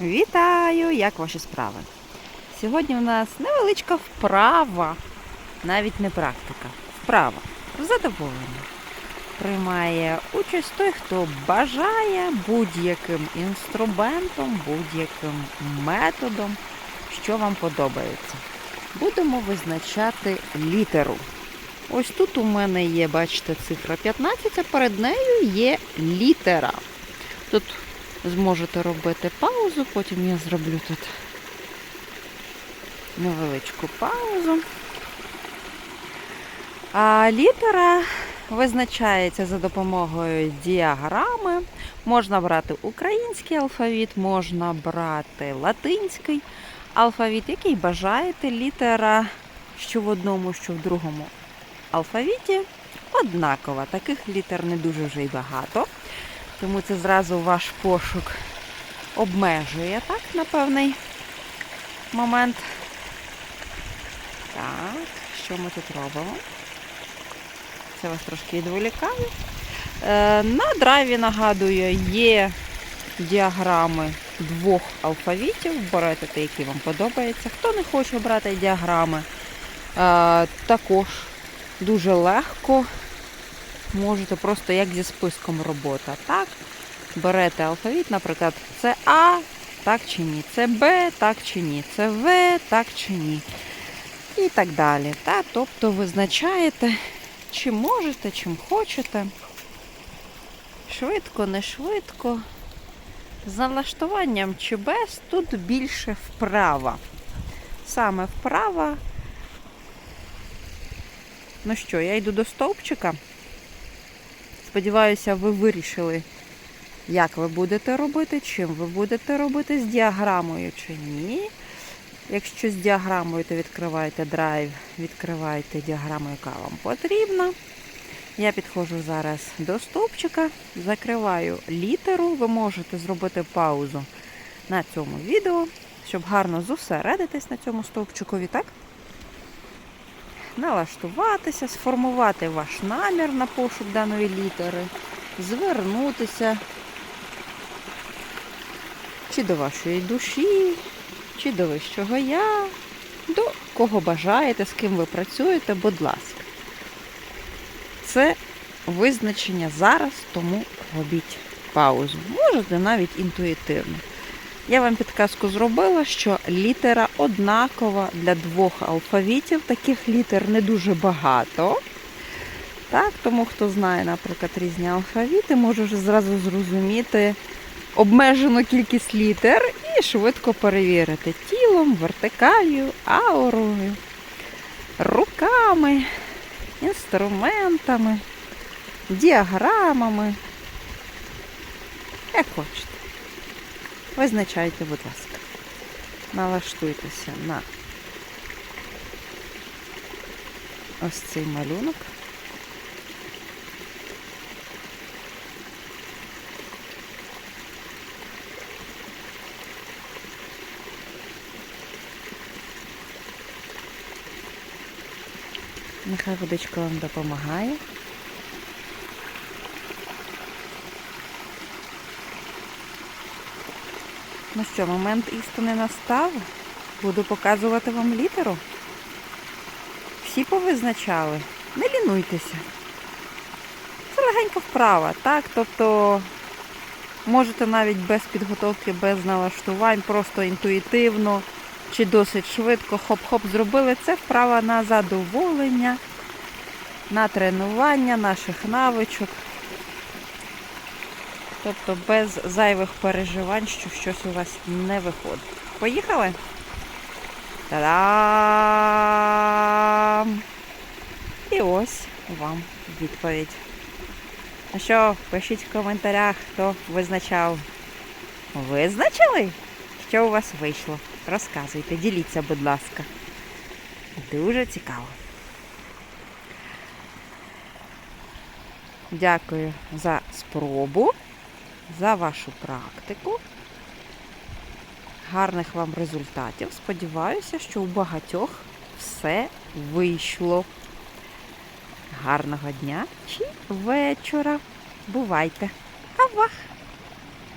Вітаю! Як ваші справи? Сьогодні у нас невеличка вправа, навіть не практика. Вправа. Задоволення. Приймає участь той, хто бажає будь-яким інструментом, будь-яким методом, що вам подобається. Будемо визначати літеру. Ось тут у мене є, бачите, цифра 15, а перед нею є літера. Тут зможете робити паузу, потім я зроблю тут невеличку паузу. А літера визначається за допомогою діаграми. Можна брати український алфавіт, можна брати латинський алфавіт, який бажаєте. Літера що в одному, що в другому алфавіті однакова. Таких літер не дуже вже й багато. Тому це зразу ваш пошук обмежує, так, на певний момент. Так, що ми тут робимо? Це вас трошки відволікає. Е, на драйві, нагадую, є діаграми двох алфавітів. Берете те, які вам подобається. Хто не хоче брати діаграми, е, також дуже легко можете просто як зі списком робота. Так, берете алфавіт, наприклад, це А, так чи ні, це Б, так чи ні, це В, так чи ні. І так далі. Та, тобто визначаєте, чим можете, чим хочете. Швидко, не швидко. З налаштуванням чи без тут більше вправа. Саме вправа. Ну що, я йду до стовпчика. Сподіваюся, ви вирішили, як ви будете робити, чим ви будете робити, з діаграмою чи ні. Якщо з діаграмою, то відкривайте драйв, відкривайте діаграму, яка вам потрібна. Я підходжу зараз до стовпчика, закриваю літеру. Ви можете зробити паузу на цьому відео, щоб гарно зосередитись на цьому стовпчикові, так? Налаштуватися, сформувати ваш намір на пошук даної літери, звернутися чи до вашої душі, чи до вищого я, до кого бажаєте, з ким ви працюєте, будь ласка. Це визначення зараз, тому робіть паузу. Можете навіть інтуїтивно. Я вам підказку зробила, що літера однакова для двох алфавітів. Таких літер не дуже багато. Так, Тому хто знає, наприклад, різні алфавіти, може вже зразу зрозуміти обмежену кількість літер і швидко перевірити тілом, вертикалью, аурою, руками, інструментами, діаграмами. Як хочете. Визначайте, будь ласка. Налаштуйтеся на ось цей малюнок. Нехай водичка вам допомагає. Ну що, момент істини настав. Буду показувати вам літеру. Всі повизначали. Не лінуйтеся. Це легенька вправа, так? Тобто можете навіть без підготовки, без налаштувань, просто інтуїтивно чи досить швидко хоп-хоп зробили. Це вправа на задоволення, на тренування наших навичок. Тобто без зайвих переживань, що щось у вас не виходить. Поїхали? Та-дам! І ось вам відповідь. Ну що, пишіть в коментарях, хто визначав. Визначили? Що у вас вийшло? Розказуйте, діліться, будь ласка. Дуже цікаво. Дякую за спробу за вашу практику. Гарних вам результатів. Сподіваюся, що у багатьох все вийшло. Гарного дня чи вечора. Бувайте! Авах!